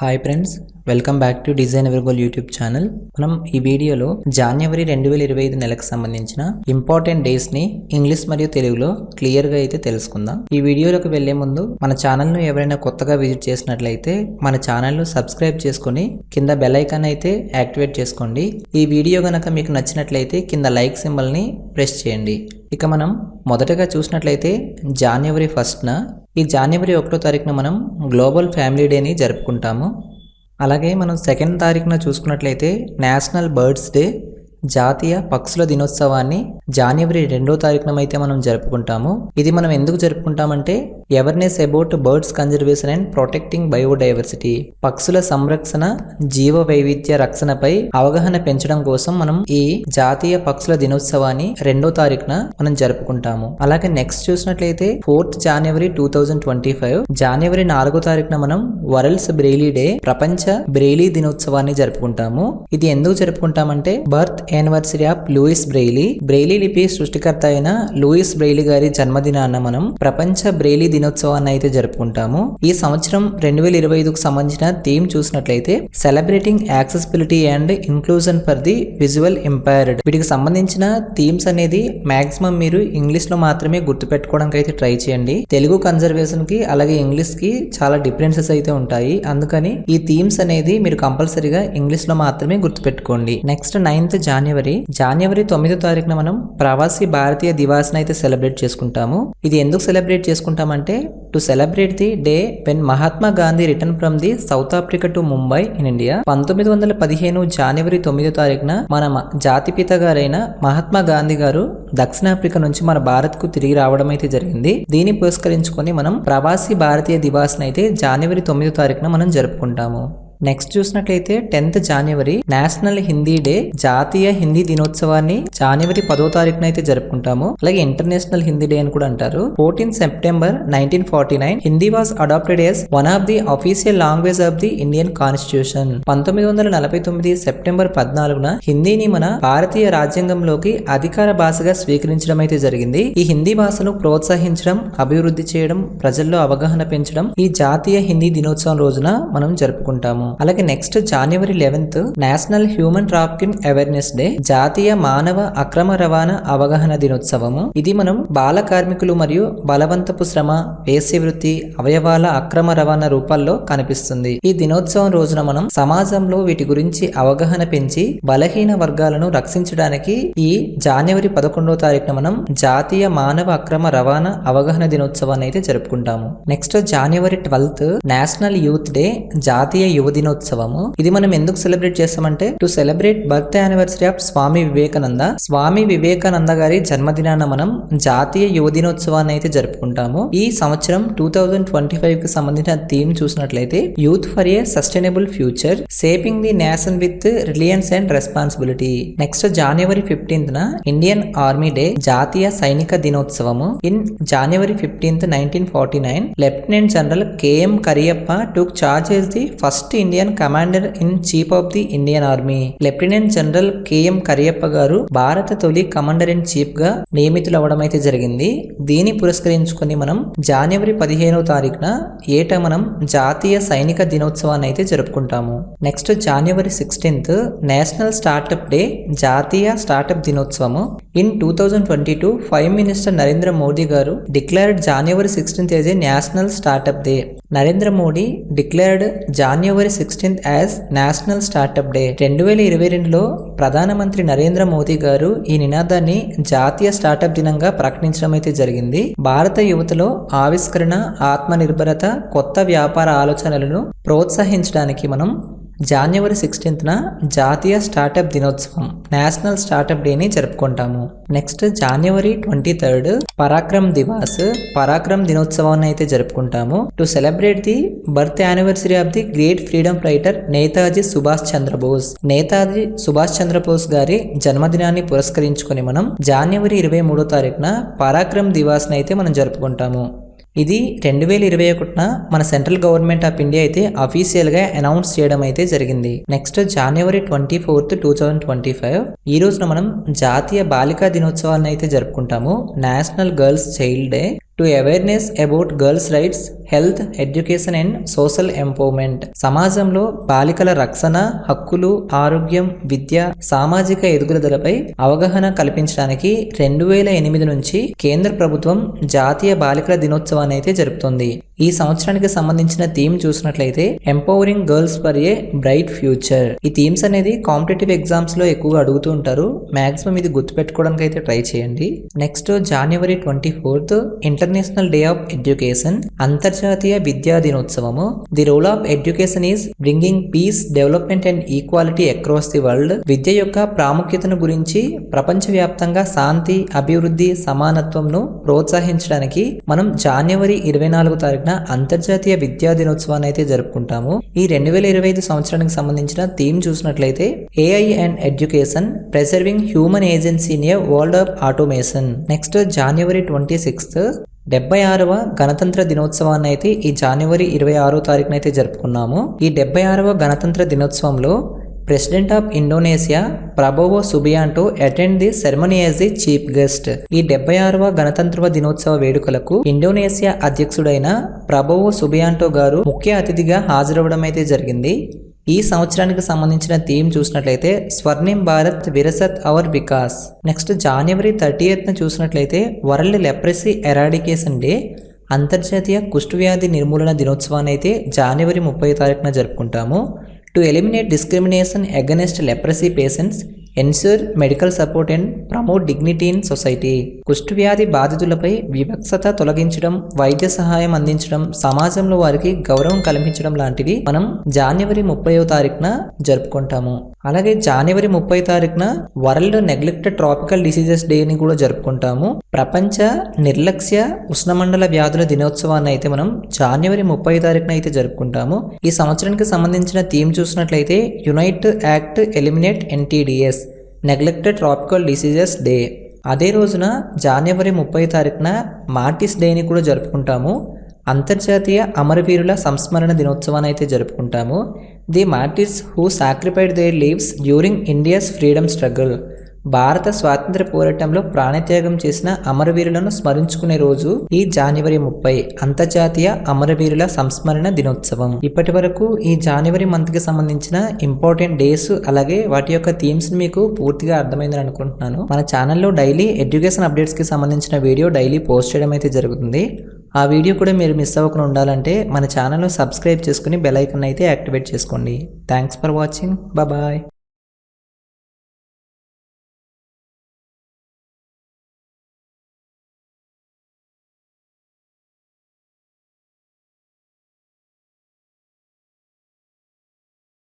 Hi friends welcome back to design available YouTube channel మనం ఈ వీడియోలో జనవరి రెండు వేల ఇరవై ఐదు నెలకు సంబంధించిన ఇంపార్టెంట్ డేస్ని ఇంగ్లీష్ మరియు తెలుగులో క్లియర్గా అయితే తెలుసుకుందాం. ఈ వీడియోలోకి వెళ్ళే ముందు మన ఛానల్ను ఎవరైనా కొత్తగా విజిట్ చేసినట్లయితే మన ఛానల్ను సబ్స్క్రైబ్ చేసుకొని కింద బెల్ ఐకాన్ అయితే యాక్టివేట్ చేసుకోండి. ఈ వీడియో గనక మీకు నచ్చినట్లయితే కింద లైక్ సింబల్ని ప్రెస్ చేయండి. ఇక మనం మొదటగా చూసినట్లయితే జనవరి ఫస్ట్న ఈ జనవరి ఒకటో తారీఖున మనం గ్లోబల్ ఫ్యామిలీ డేని జరుపుకుంటాము. అలాగే మనం సెకండ్ తారీఖున చూసుకున్నట్లయితే నేషనల్ బర్డ్స్ డే జాతీయ పక్షుల దినోత్సవాన్ని జనవరి రెండో తారీఖున అయితే మనం జరుపుకుంటాము. ఇది మనం ఎందుకు జరుపుకుంటామంటే awareness about birds conservation and protecting biodiversity పక్షుల సంరక్షణ జీవ వైవిధ్య రక్షణపై అవగాహన పెంచడం కోసం మనం ఈ జాతీయ పక్షుల దినోత్సవాన్ని రెండో తారీఖున మనం జరుపుకుంటాము. అలాగే నెక్స్ట్ చూసినట్లయితే fourth January two thousand twenty five జనవరి నాలుగో తారీఖున మనం వరల్డ్స్ బ్రెయిలీ డే ప్రపంచ బ్రెయిలీ దినోత్సవాన్ని జరుపుకుంటాము. ఇది ఎందుకు జరుపుకుంటామంటే birth anniversary of Louis Braille. Braille లిపి సృష్టికర్త అయిన లూయిస్ బ్రెయిలీ గారి జన్మదినాన్న మనం ప్రపంచ బ్రెయిలీ దినోత్సవాన్ని అయితే జరుపుకుంటాము. ఈ సంవత్సరం రెండు వేల ఇరవై ఐదుకు సంబంధించిన థీమ్ చూసినట్లయితే celebrating accessibility and inclusion for the visual impaired వీటికి సంబంధించిన థీమ్స్ అనేది మాక్సిమం మీరు ఇంగ్లీష్లో మాత్రమే గుర్తుపెట్టుకోవడానికి అయితే ట్రై చేయండి. తెలుగు కన్జర్వేషన్కి అలాగే ఇంగ్లీష్కి చాలా డిఫరెన్సెస్ అయితే ఉంటాయి. అందుకని ఈ థీమ్స్ అనేది మీరు కంపల్సరీగా ఇంగ్లీష్లో మాత్రమే గుర్తుపెట్టుకోండి. నెక్స్ట్ నైన్త్ జాన్ జాన్యవరి జనవరి తొమ్మిదో తారీఖున మనం ప్రవాసీ భారతీయ దివాస్ అయితే సెలబ్రేట్ చేసుకుంటాము. ఇది ఎందుకు celebrate చేసుకుంటామంటే to celebrate the day when Mahatma Gandhi return from the South Africa to Mumbai in India. పంతొమ్మిది వందల పదిహేను జనవరి తొమ్మిదో తారీఖున మన జాతిపిత గారైన మహాత్మా గాంధీ గారు దక్షిణాఫ్రికా నుంచి మన భారత్కు తిరిగి రావడం అయితే జరిగింది. దీన్ని పురస్కరించుకొని మనం ప్రవాసీ భారతీయ దివాస్ అయితే జనవరి తొమ్మిదో తారీఖున మనం జరుపుకుంటాము. నెక్స్ట్ చూసినట్లయితే tenth January national Hindi day జాతీయ హిందీ దినోత్సవాన్ని జనవరి పదో తారీఖున అయితే జరుపుకుంటాము. అలాగే ఇంటర్నేషనల్ హిందీ డే అని కూడా అంటారు. Fourteen September nineteen forty nine Hindi was adopted as one of the official language of the Indian constitution పంతొమ్మిది వందల నలభై తొమ్మిది సెప్టెంబర్ పద్నాలుగున హిందీని మన భారతీయ రాజ్యాంగంలోకి అధికార భాషగా స్వీకరించడం అయితే జరిగింది. ఈ హిందీ భాషను ప్రోత్సహించడం అభివృద్ధి చేయడం ప్రజల్లో అవగాహన పెంచడం ఈ జాతీయ హిందీ దినోత్సవం రోజున మనం జరుపుకుంటాము. అలాగే next January eleventh national human trafficking awareness day జాతీయ మానవ అక్రమ రవాణా అవగాహన దినోత్సవము. ఇది మనం బాల కార్మికులు మరియు బలవంతపు శ్రమ వేశ్య వృత్తి అవయవాల అక్రమ రవాణా రూపాల్లో కనిపిస్తుంది. ఈ దినోత్సవం రోజున మనం సమాజంలో వీటి గురించి అవగాహన పెంచి బలహీన వర్గాలను రక్షించడానికి ఈ జనవరి పదకొండవ తారీఖున మనం జాతీయ మానవ అక్రమ రవాణా అవగాహన దినోత్సవాన్ని అయితే జరుపుకుంటాము. Next January twelfth national youth day జాతీయ యువ దినోత్సవము. ఇది మనం ఎందుకు సెలబ్రేట్ చేస్తామంటే to celebrate birth anniversary of Swami Vivekananda. Swami Vivekananda గారి జన్మదినాన మనం జాతీయ యువ దినోత్సవాన్ని అయితే జరుపుకుంటాము. ఈ సంవత్సరం టూ థౌజండ్ ట్వంటీ ఫైవ్కి సంబంధించిన థీమ్ చూసినట్లయితే youth for a sustainable future shaping the nation with resilience and responsibility. Next January fifteenth న ఇండియన్ ఆర్మీ డే జాతీయ సైనిక దినోత్సవము. In January fifteenth nineteen forty nine lieutenant general KM Cariappa took charge as the first Indian commander in chief of the Indian army. Lieutenant general KM Cariappa గారు భారత తొలి commander in చీఫ్గా నియమితులవ్వడం అయితే జరిగింది. దీన్ని పురస్కరించుకొని మనం జనవరి పదిహేనవ తారీఖున ఏటా మనం జాతీయ సైనిక దినోత్సవాన్ని అయితే జరుపుకుంటాము. Next January sixteenth national startup day జాతీయ startup దినోత్సవము. In two thousand twenty two five minister Narendra Modi గారు declared January sixteenth as a national startup day. Narendra Modi declared January sixteenth as national startup day. రెండు వేల ఇరవై రెండులో ప్రధానమంత్రి నరేంద్ర మోదీ గారు ఈ నినాదాన్ని జాతీయ స్టార్టప్ దినంగా ప్రకటించడం అయితే జరిగింది. భారత యువతలో ఆవిష్కరణ ఆత్మనిర్భరత కొత్త వ్యాపార ఆలోచనలను ప్రోత్సహించడానికి మనం జనవరి సిక్స్టీన్త్న జాతీయ స్టార్టప్ దినోత్సవం నేషనల్ స్టార్టప్ డేని జరుపుకుంటాము. Next January twenty third Parakram Diwas Parakram దినోత్సవాన్ని అయితే జరుపుకుంటాము. To celebrate the birth anniversary of the great freedom fighter Netaji Subhash Chandra Bose. Netaji Subhash Chandra Bose గారి జన్మదినాన్ని పురస్కరించుకొని మనం జనవరి ఇరవై మూడో తారీఖున పరాక్రమ్ దివాస్ని అయితే మనం జరుపుకుంటాము. ఇది రెండు వేల ఇరవై ఒకటిన మన సెంట్రల్ గవర్నమెంట్ ఆఫ్ ఇండియా అయితే అఫీషియల్గా అనౌన్స్ చేయడం అయితే జరిగింది. Next January twenty fourth two thousand twenty five ఈ రోజున మనం జాతీయ బాలికా దినోత్సవాన్ని అయితే జరుపుకుంటాము. National girls child day to awareness about girls rights health education and social empowerment సమాజంలో బాలికల రక్షణ హక్కులు ఆరోగ్యం విద్య సామాజిక ఎదుగుదలపై అవగాహన కల్పించడానికి రెండు వేల ఎనిమిది నుంచి కేంద్ర ప్రభుత్వం జాతీయ బాలికల దినోత్సవాన్ని అయితే జరుపుతుంది. ఈ సంవత్సరానికి సంబంధించిన థీమ్ చూసినట్లయితే empowering girls for a bright future ఈ థీమ్స్ అనేది కాంపిటేటివ్ ఎగ్జామ్స్లో ఎక్కువగా అడుగుతూ ఉంటారు. మాక్సిమం ఇది గుర్తుపెట్టుకోవడానికి అయితే ట్రై చేయండి. Next January twenty fourth international day of education అంతర్జాతీయ విద్యా దినోత్సవము. The role of education is bringing peace development and equality across the world విద్య యొక్క ప్రాముఖ్యతను గురించి ప్రపంచవ్యాప్తంగా శాంతి అభివృద్ధి సమానత్వంను ప్రోత్సహించడానికి మనం జనవరి ఇరవై నాలుగు తారీఖున అంతర్జాతీయ విద్యా దినోత్సవాన్ని అయితే జరుపుకుంటాము. ఈ రెండు వేల ఇరవై ఐదు సంవత్సరానికి సంబంధించిన థీమ్ చూసినట్లయితే AI and education preserving human agency in a world of automation next January twenty sixth డెబ్బై ఆరవ గణతంత్ర దినోత్సవాన్ని అయితే ఈ జనవరి ఇరవై ఆరో తారీఖునైతే జరుపుకున్నాము. ఈ డెబ్బై ఆరవ గణతంత్ర దినోత్సవంలో president of Indonesia Prabowo Subianto attend the ceremony as the chief guest. ఈ డెబ్బై ఆరవ గణతంత్ర దినోత్సవ వేడుకలకు ఇండోనేషియా అధ్యక్షుడైన ప్రభోవో సుబియాంటో గారు ముఖ్య అతిథిగా హాజరవడం అయితే జరిగింది. ఈ సంవత్సరానికి సంబంధించిన థీమ్ చూసినట్లయితే Swarnim Bharat Virasat aur Vikas. Next January thirty ను చూసినట్లయితే వరల్డ్ లెప్రసీ ఎరాడికేషన్ డే అంతర్జాతీయ కుష్ఠవ్యాధి నిర్మూలన దినోత్సవాన్ని అయితే జనవరి ముప్పై తారీఖున జరుపుకుంటాము. To eliminate discrimination against leprosy patients ensure medical support and promote dignity in society కుష్ఠవ్యాధి బాధితులపై వివక్షత తొలగించడం వైద్య సహాయం అందించడం సమాజంలో వారికి గౌరవం కల్పించడం లాంటివి మనం జనవరి ముప్పైవ తారీఖున జరుపుకుంటాము. అలాగే జనవరి ముప్పై తారీఖున వరల్డ్ నెగ్లెక్టెడ్ ట్రాపికల్ డిసీజెస్ డేని కూడా జరుపుకుంటాము. ప్రపంచ నిర్లక్ష్య ఉష్ణమండల వ్యాధుల దినోత్సవాన్ని అయితే మనం జనవరి ముప్పై తారీఖున అయితే జరుపుకుంటాము. ఈ సంవత్సరానికి సంబంధించిన థీమ్ చూసినట్లయితే unite act eliminate NTDs neglected tropical diseases day. అదే రోజున జనవరి ముప్పై తారీఖున మార్టిస్ డేని కూడా జరుపుకుంటాము. అంతర్జాతీయ అమరవీరుల సంస్మరణ దినోత్సవాన్ని అయితే జరుపుకుంటాము. The martyrs who sacrificed their lives during India's freedom struggle భారత స్వాతంత్ర పోరాటంలో ప్రాణత్యాగం చేసిన అమరవీరులను స్మరించుకునే రోజు ఈ జనవరి ముప్పై అంతర్జాతీయ అమరవీరుల సంస్మరణ దినోత్సవం. ఇప్పటి వరకు ఈ జనవరి మంత్కి సంబంధించిన ఇంపార్టెంట్ డేస్ అలాగే వాటి యొక్క థీమ్స్ మీకు పూర్తిగా అర్థమైందని అనుకుంటున్నాను. మన ఛానల్లో డైలీ ఎడ్యుకేషన్ అప్డేట్స్కి సంబంధించిన వీడియో డైలీ పోస్ట్ చేయడం అయితే జరుగుతుంది. ఆ వీడియో కూడా మీరు మిస్ అవ్వకుండా ఉండాలంటే మన ఛానల్ను సబ్స్క్రైబ్ చేసుకుని బెల్ ఐకన్ అయితే యాక్టివేట్ చేసుకోండి. Thanks for watching. బాయ్